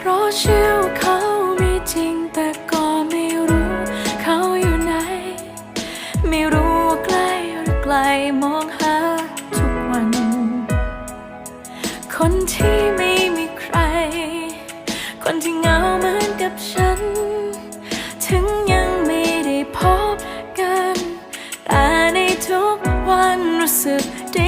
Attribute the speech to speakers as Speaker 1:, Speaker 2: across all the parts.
Speaker 1: เชื่อว่าเขามีจริงแต่ก็ไม่รู้เขาอยู่ไหน ไม่รู้ว่าใกล้หรือไกลมองหาทุกวัน คนที่ไม่มีใคร คนที่เหงาเหมือนกับฉัน ถึงยังไม่ได้พบกัน แต่ในทุกวันรู้สึกด้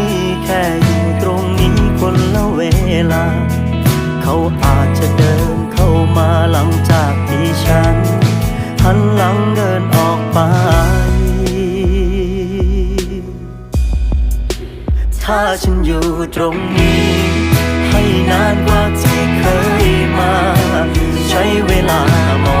Speaker 2: ่ ฉันอยู่ตรงนี้ ให้นานกว่าที่เคยมา ใช้เวลามอง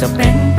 Speaker 2: จะเป็น